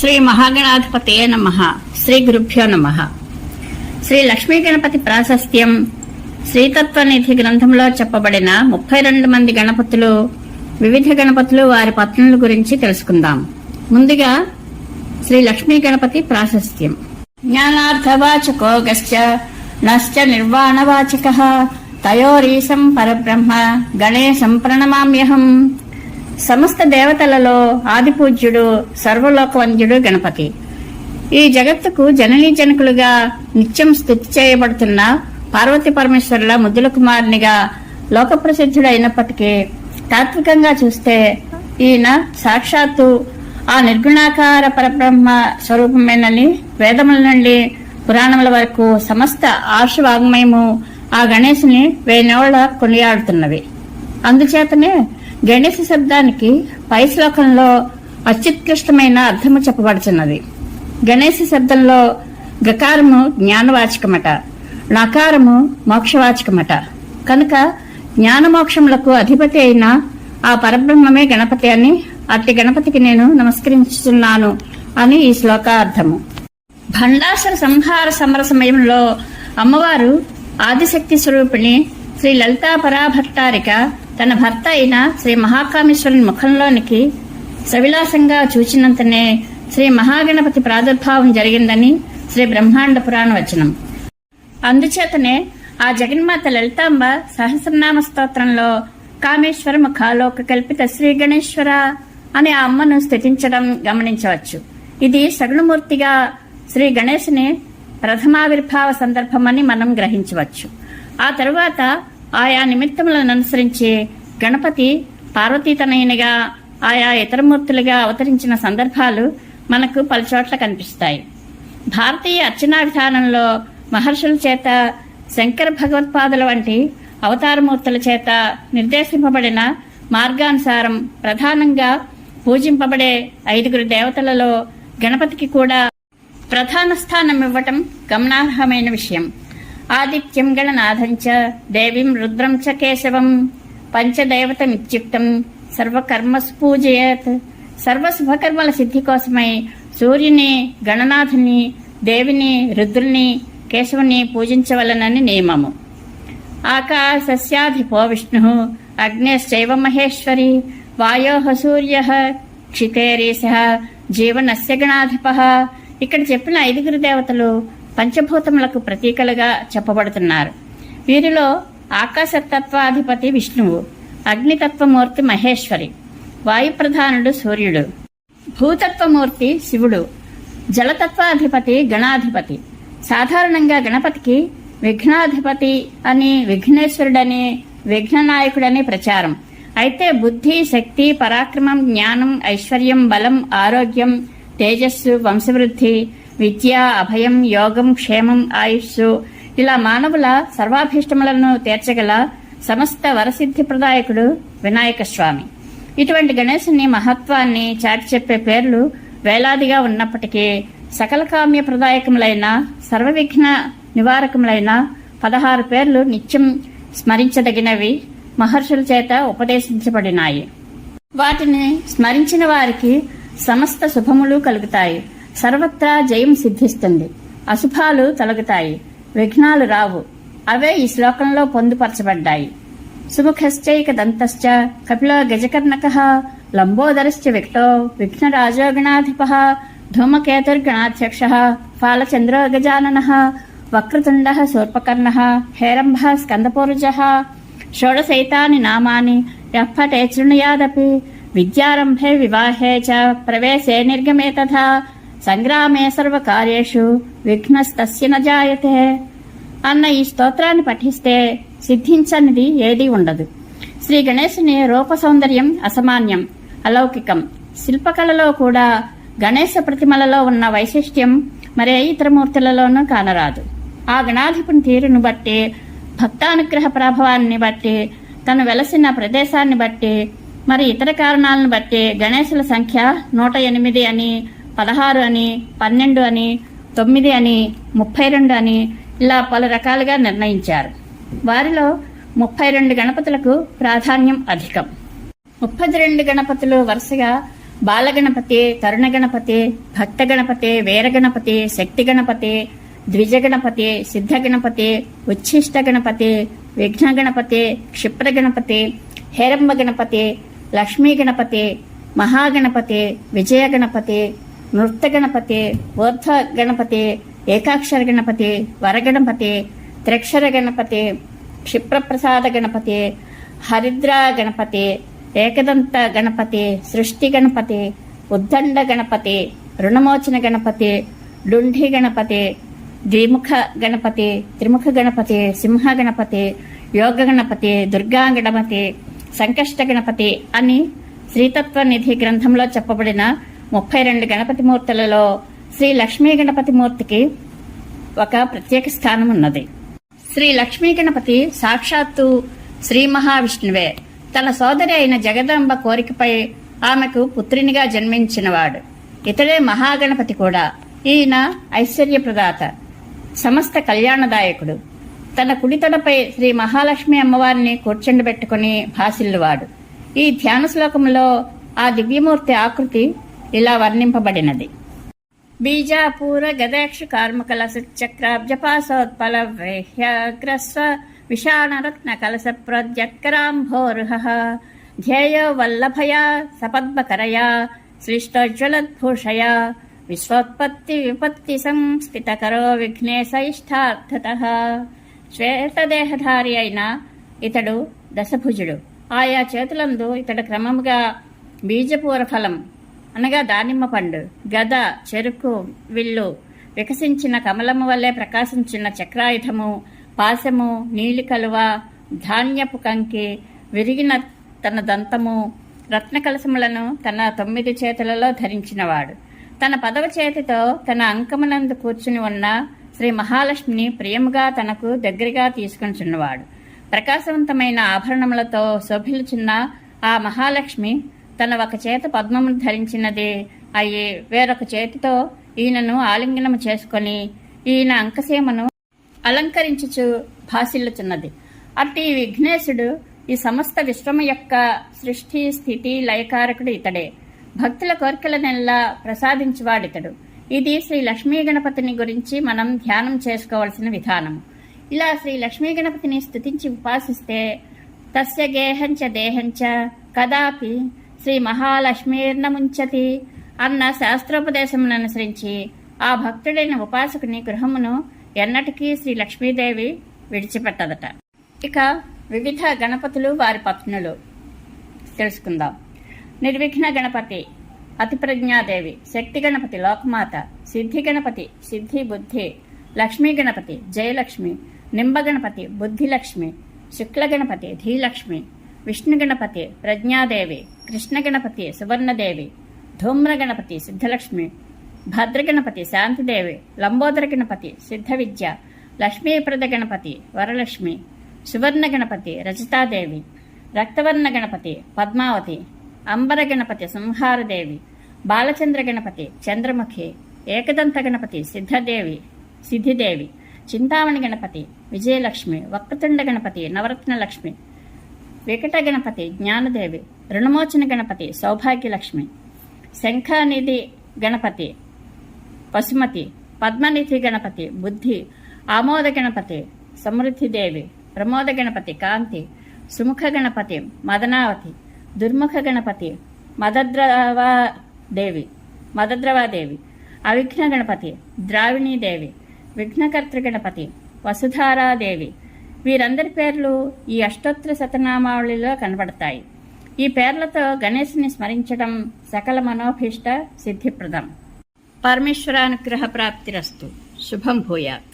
శ్రీ మహాగణాధిపతయే నమ. శ్రీ గురుభ్యో నమ. శ్రీ లక్ష్మీ గణపతి ప్రాశస్త్యం. శ్రీతత్వనిధి గ్రంథంలో చెప్పబడిన ముప్పై రెండు మంది గణపతులు వివిధ గణపతులు వారి పత్నుల గురించి తెలుసుకుందాం. ముందుగా శ్రీ లక్ష్మీ గణపతి ప్రాశస్త్యం. జ్ఞానార్థవాచకో గశ్చ నశ్చ నిర్వాణవాచక తయోరీశం పరబ్రహ్మ గణేశం ప్రణమామ్యహం. సమస్త దేవతలలో ఆదిపూజ్యుడు సర్వలోకవంద్యుడు గణపతి. ఈ జగత్తుకు జననీ జనకులుగా నిత్యం స్థుతి చేయబడుతున్న పార్వతి పరమేశ్వరుల ముద్దుల కుమారునిగా లోక ప్రసిద్ధుడైనప్పటికీ తాత్వికంగా చూస్తే ఈయన సాక్షాత్తు ఆ నిర్గుణాకార పరబ్రహ్మ స్వరూపమేనని వేదముల నుండి పురాణముల వరకు సమస్త ఆర్షవాగ్మయము ఆ గణేశుని వేణోళ్ళ కొనియాడుతున్నవి. అందుచేతనే గణేశ శబ్దానికి పై శ్లోకంలో అత్యుత్కృష్టమైన అర్థము చెప్పబడుచున్నది. గణేశ శబ్దంలో గకారము జ్ఞానవాచకమట నకారము మోక్షవాచకమట. కనుక జ్ఞానమోక్షములకు అధిపతి అయిన ఆ పరబ్రహ్మమే గణపతి అని అట్టి గణపతికి నేను నమస్కరించుతున్నాను అని ఈ శ్లోకార్థము. భండాసుర సంహార సమర సమయంలో అమ్మవారు ఆదిశక్తి స్వరూపిణి శ్రీ లలితా పరాభట్టారిక తన భర్త అయిన శ్రీ మహాకామేశ్వరుని ముఖంలోనికి సవిలాసంగా చూచినంతనే శ్రీ మహాగణపతి ప్రాదుర్భావం జరిగిందని శ్రీ బ్రహ్మాండ పురాణ వచనం. అందుచేతనే ఆ జగన్మాత లలితాంబ సహస్రనామ స్తోత్రంలో కామేశ్వర ముఖాలోక కల్పిత శ్రీ గణేశ్వర అని ఆ అమ్మను స్థుతించడం గమనించవచ్చు. ఇది సగుణమూర్తిగా శ్రీ గణేశుని ప్రథమావిర్భావ సందర్భమని మనం గ్రహించవచ్చు. ఆ తరువాత ఆయా నిమిత్తములను అనుసరించి గణపతి పార్వతీతనయునిగా ఆయా ఇతర మూర్తులుగా అవతరించిన సందర్భాలు మనకు పలుచోట్ల కనిపిస్తాయి. భారతీయ అర్చనా విధానంలో మహర్షుల చేత శంకర భగవత్పాదుల వంటి అవతారమూర్తుల చేత నిర్దేశింపబడిన మార్గానుసారం ప్రధానంగా పూజింపబడే ఐదుగురు దేవతలలో గణపతికి కూడా ప్రధాన స్థానం ఇవ్వటం గమనార్హమైన విషయం. ఆదిత్యం చ దేవీం రుద్రం చ కేశవం పంచదేవతమిత్యుక్తం సర్వకర్మసు పూజయత్ సర్వశుభకర్మల సిద్ధి కోసమై సూర్యుని గణనాథుని దేవిని రుద్రుని కేశవుని పూజించవలనని నియమము. ఆకాశస్యాధిపో విష్ణు అగ్నేశ్చైవ మహేశ్వరి వాయో సూర్య క్షితేరీశ జీవనస్య గణాధిప. ఇక్కడ చెప్పిన ఐదుగురు దేవతలు పంచభూతములకు ప్రతీకలుగా చెప్పబడుతున్నారు. వీరిలో ఆకాశతత్వాధిపతి విష్ణువు అగ్నితత్వమూర్తి మహేశ్వరి వాయుప్రధానుడు సూర్యుడు భూతత్వమూర్తి శివుడు జలతత్వాధిపతి గణాధిపతి సాధారణంగా గణపతికి విఘ్నాధిపతి అని విఘ్నేశ్వరుడని విఘ్ననాయకుడని ప్రచారం. అయితే బుద్ధి శక్తి పరాక్రమం జ్ఞానం ఐశ్వర్యం బలం ఆరోగ్యం తేజస్సు వంశవృద్ధి విద్య అభయం యోగం క్షేమం ఆయుస్సు ఇలా మానవుల సర్వాభీష్టములను తీర్చగల సమస్త వరసిద్ధి ప్రదాయకుడు వినాయక స్వామి. ఇటువంటి గణేశుని మహత్వాన్ని చాటి చెప్పే పేర్లు వేలాదిగా ఉన్నప్పటికీ సకల కామ్య ప్రదాయకములైన సర్వవిఘ్న నివారకములైన పదహారు పేర్లు నిత్యం స్మరించదగినవి మహర్షుల చేత ఉపదేశించబడినాయి. వాటిని స్మరించిన వారికి సమస్త శుభములు కలుగుతాయి. సర్వత్రా జయం సిద్ధిస్తుంది. అశుభాలు తొలగుతాయి. విఘ్నాలు రావు. అవే ఈ శ్లోకంలో పొందుపరచబడ్డాయి. సుముఖశ్చైక దంతశ్చ కపిలో గజకర్ణక లంబోదరశ్చ విక్టో విఘ్నరాజో గణాధిప ధూమకేతుర్గణాధ్యక్ష ఫాలచంద్రో గజానన వక్రతుండ శూర్పకర్ణ హేరంభ స్కందపూర్జ షోడశైతాని నామాని యప్పటే శృణుయాదపి విద్యారంభే వివాహే చ ప్రవేశే నిర్గమే తథా సంగ్రామే సర్వకార్యేషు విఘ్నస్తస్య నజాయతే అన్న ఈ స్తోత్రాన్ని పఠిస్తే సిద్ధించనిది ఏదీ ఉండదు. శ్రీ గణేశుని రూప సౌందర్యం అసమాన్యం. అలౌకికం. శిల్పకళలో కూడా గణేశ ప్రతిమలలో ఉన్న వైశిష్ట్యం మరే ఇతర మూర్తులలోనూ కానరాదు. ఆ గణాధిపుని తీరును బట్టి భక్తానుగ్రహ ప్రభావాన్ని బట్టి తను వెలసిన ప్రదేశాన్ని బట్టి మరి ఇతర కారణాలను బట్టి గణేశుల సంఖ్య నూట ఎనిమిది అని పదహారు అని పన్నెండు అని తొమ్మిది అని ముప్పై రెండు అని ఇలా పలు రకాలుగా నిర్ణయించారు. వారిలో ముప్పై రెండు గణపతులకు ప్రాధాన్యం అధికం. ముప్పై రెండు గణపతులు వరుసగా బాలగణపతి తరుణ గణపతి భక్త గణపతి వీరగణపతి శక్తి గణపతి ద్విజ గణపతి సిద్ధ గణపతి ఉచ్ఛిష్ట గణపతి విఘ్న గణపతి క్షిప్ర గణపతి హేరంబ గణపతి లక్ష్మీ గణపతి మహాగణపతి విజయ గణపతి నృత్య గణపతి ఊర్ధ్వ గణపతి ఏకాక్షర గణపతి వరగణపతి త్రిక్షర గణపతి క్షిప్రప్రసాద గణపతి హరిద్రా గణపతి ఏకదంత గణపతి సృష్టి గణపతి ఉద్దండ గణపతి రుణమోచన గణపతి లుంఠి గణపతి ద్విముఖ గణపతి త్రిముఖ గణపతి సింహ గణపతి యోగ గణపతి దుర్గా గణపతి సంకష్ట గణపతి అని శ్రీతత్వ నిధి గ్రంథంలో చెప్పబడిన ముప్పై రెండు గణపతి మూర్తులలో శ్రీ లక్ష్మీ గణపతి మూర్తికి ఒక ప్రత్యేక స్థానం ఉన్నది. శ్రీ లక్ష్మీ గణపతి సాక్షాత్తు శ్రీ మహావిష్ణువే. తన సోదరి అయిన జగదంబ కోరికపై ఆమెకు పుత్రినిగా జన్మించినవాడు. ఇతడే మహాగణపతి కూడా. ఈయన ఐశ్వర్యప్రదాత సమస్త కళ్యాణదాయకుడు. తన కుడితొడపై శ్రీ మహాలక్ష్మి అమ్మవారిని కూర్చుండబెట్టుకుని భాసిల్లువాడు. ఈ ధ్యాన శ్లోకంలో ఆ దివ్యమూర్తి ఆకృతి ఇలా వర్ణింపబడినది. బీజాపూర గదక్ష కార్మకల చక్రాబ్జపాసోత్పల వేహ్యగ్రస్వ విషాణరత్న కలస ప్రోద్యత్కరాంభోరుహ ధ్యేయో వల్లభయా సపద్మకరయా శ్లిష్టోజ్వలద్భూషయా విశ్వోత్పత్తి విపత్తి సంస్థితకరో విఘ్నేశయిష్టార్థత శ్వేతదేహధారి అయిన ఇతడు దశభుజుడు. ఆయా చేతులందు ఇతడు క్రమముగా బీజపూర ఫలం అనగా దానిమ్మ పండు గద చెరుకు విల్లు వికసించిన కమలము వల్లే ప్రకాశించిన చక్రాయుధము పాశము నీలి కలువ ధాన్యపు కంకి విరిగిన తన దంతము రత్న కలసములను తన తొమ్మిది చేతులలో ధరించినవాడు. తన పదవ చేతితో తన అంకమునందు కూర్చుని ఉన్న శ్రీ మహాలక్ష్మిని ప్రియముగా తనకు దగ్గరగా తీసుకొనిచున్నవాడు ప్రకాశవంతమైన ఆభరణములతో శోభిల్చున్న ఆ మహాలక్ష్మి తన ఒక చేత పద్మమును ధరించినది అయి వేరొక చేతితో ఈయనను ఆలింగనము చేసుకొని ఈయన అంకసీమను అలంకరించుచు భాసిల్లుచున్నది. అట్టి విఘ్నేశుడు ఈ సమస్త విశ్వము యొక్క సృష్టి స్థితి లయకారకుడు ఇతడే. భక్తుల కోరికలనెల్లా ప్రసాదించువాడితడు. ఇది శ్రీ లక్ష్మీ గణపతిని గురించి మనం ధ్యానం చేసుకోవలసిన విధానం. ఇలా శ్రీ లక్ష్మీ గణపతిని స్థుతించి ఉపాసిస్తే తస్య గేహంచ దేహంచ కదాపి శ్రీ మహాలక్ష్మీర్నముంచతి అన్న శాస్త్రోపదేశమును అనుసరించి ఆ భక్తుడైన ఉపాసకుని గృహమును ఎన్నటికీ శ్రీ లక్ష్మీదేవి విడిచిపెట్టదట. ఇక వివిధ గణపతులు వారి పత్నులు. తెలుసుకుందాం. నిర్విఘ్న గణపతి అతిప్రజ్ఞాదేవి శక్తి గణపతి లోకమాత సిద్ధి గణపతి సిద్ధి బుద్ధి లక్ష్మీ గణపతి జయలక్ష్మి నింబ గణపతి బుద్ధిలక్ష్మి శుక్ల గణపతి ధీలక్ష్మి విష్ణుగణపతి ప్రజ్ఞాదేవి కృష్ణగణపతి సువర్ణదేవి ధూమ్రగణపతి సిద్ధలక్ష్మి భద్రగణపతి శాంతిదేవి లంబోదర గణపతి సిద్ధ విద్య లక్ష్మీప్రద గణపతి వరలక్ష్మి సువర్ణ గణపతి రజితాదేవి రక్తవర్ణ గణపతి పద్మావతి అంబర గణపతి సంహారదేవి బాలచంద్ర గణపతి చంద్రముఖి ఏకదంత గణపతి సిద్ధదేవి సిద్ధిదేవి చింతామణి గణపతి విజయలక్ష్మి వక్రతుండ గణపతి నవరత్న లక్ష్మి వికట గణపతి జ్ఞానదేవి రుణమోచన గణపతి సౌభాగ్యలక్ష్మి శంఖానిధి గణపతి పశుమతి పద్మనిధి గణపతి బుద్ధి ఆమోద గణపతి సమృద్ధిదేవి ప్రమోద గణపతి కాంతి సుముఖ గణపతి మదనావతి దుర్ముఖ గణపతి మదద్రవాదేవి మదద్రవాదేవి అవిఘ్న గణపతి ద్రావిణీదేవి విఘ్నకర్తృ గణపతి వసుధారాదేవి వీరందరి పేర్లు ఈ అష్టోత్తర శతనామావళిలో కనబడతాయి. ఈ పేర్లతో గణేశుని స్మరించడం సకల మనోభీష్ట సిద్ధిప్రదం. పరమేశ్వరానుగ్రహ ప్రాప్తిరస్తు శుభం భూయాత్.